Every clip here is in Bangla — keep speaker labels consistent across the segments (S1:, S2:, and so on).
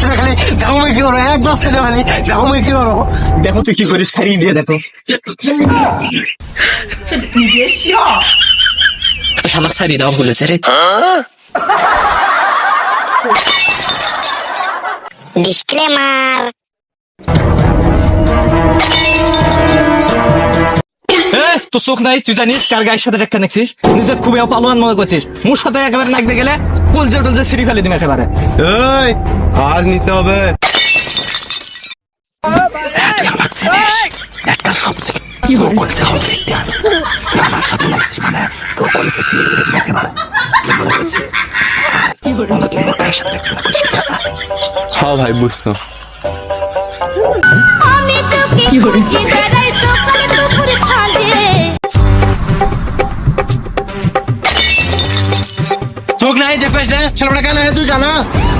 S1: ছেলে খালি জামুই কি করো একদম ছেলে খালি জামুই কি করো দেখো তুই কি করিস সারিয়ে দিয়ে দেখো। সারি দাও বলেছে রে।
S2: ডিসক্লেমার
S1: তো চোখ নাই তুই জানিস কার গায়ের সাথে একটা নেছিস নিজে খুবই পালোয়ান মনে করছিস। মোর সাথে একেবারে নাকতে গেলে কলজে টলজে সিঁড়ি ফেলে দিম একেবারে।
S3: এই আজ নিতে হবে।
S1: একটা সবচেয়ে কি হবে তুই আমার সাথে লাগছিস মানে? তোর কলেজে সিঁড়ি ফেলে দিম একেবারে। কি মনে করছিস কি তুই আমার সাথে একটা করিস ঠিক আছে?
S3: হ্যাঁ ভাই বুঝছ।
S2: আমি তোকে
S3: নাই ছেলেটা কেন তুই কেন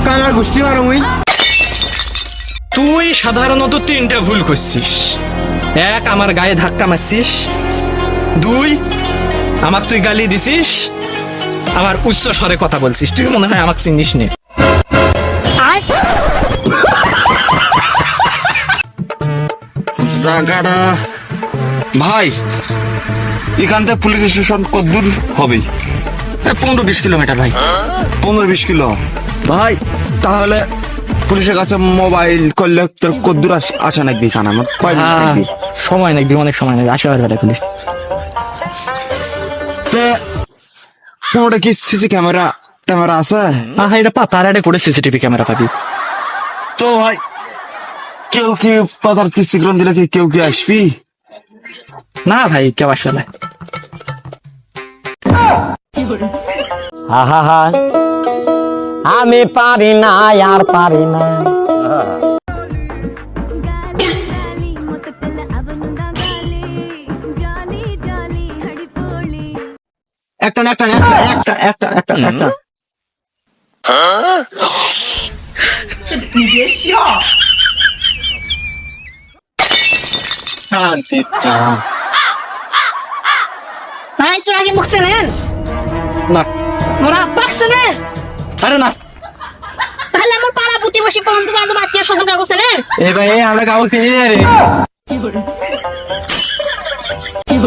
S3: কানার গোষ্ঠী মারো মুই।
S1: তুই সাধারণত তিনটা ভুল করছিস এক আমার গায়ে ধাক্কা মারছিস দুই আমার তুই গালি দিছিস। আমার উচ্চ স্বরে কথা বলছিস। তুই মনে হয় আমাকে চিনিস নে?
S3: জায়গাটা ভাই এখান থেকে পুলিশ স্টেশন কদ্দূর হবে?
S1: পনেরো বিশ কিলোমিটার ভাই।
S3: পনেরো বিশ কিলো? ভাই তাহলে পুলিশের কাছে মোবাইল করলে তোর কদ্দূর আস- নাকবি খান আমার কয় মিনিট
S1: হ্যাঁ,
S3: লাগবে?
S1: সময় নাকি অনেক সময় নাকি আসে
S3: তে কোনোটা কি সিসি ক্যামেরা ক্যামেরা আছে?
S1: হ্যাঁ এটা পাতার আড়ে করে সিসিটিভি ক্যামেরা পাবি।
S3: তো ভাই কেউ কি পাতার কি সিগ্রন দিলে কি কেউ কি আসবি?
S1: না ভাই কেউ আসবে না।
S4: আহা হা আমি পারি না আর পারি না
S1: একটা না একটা একটা একটা একটা একটা শান্তি
S5: তো আই তো আগে মুখছে নেন
S1: না।
S5: মোরা আব্বা চেনে
S1: আরে না।
S5: তাহলে আমার পাড়া প্রতিবেশী বন্ধু বান্ধব আত্মীয় স্বজন কাগজ চেনেন
S1: এ ভাই আমরা কাগজ কিনি রে।
S2: আমি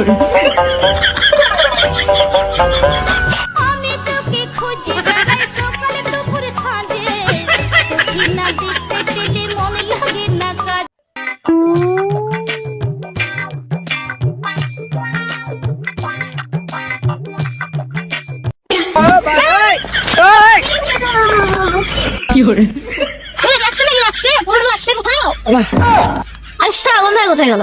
S5: এই, লাগছে নাকি? লাগছে লাগছে আচ্ছা কোথায় কোথায় গেল?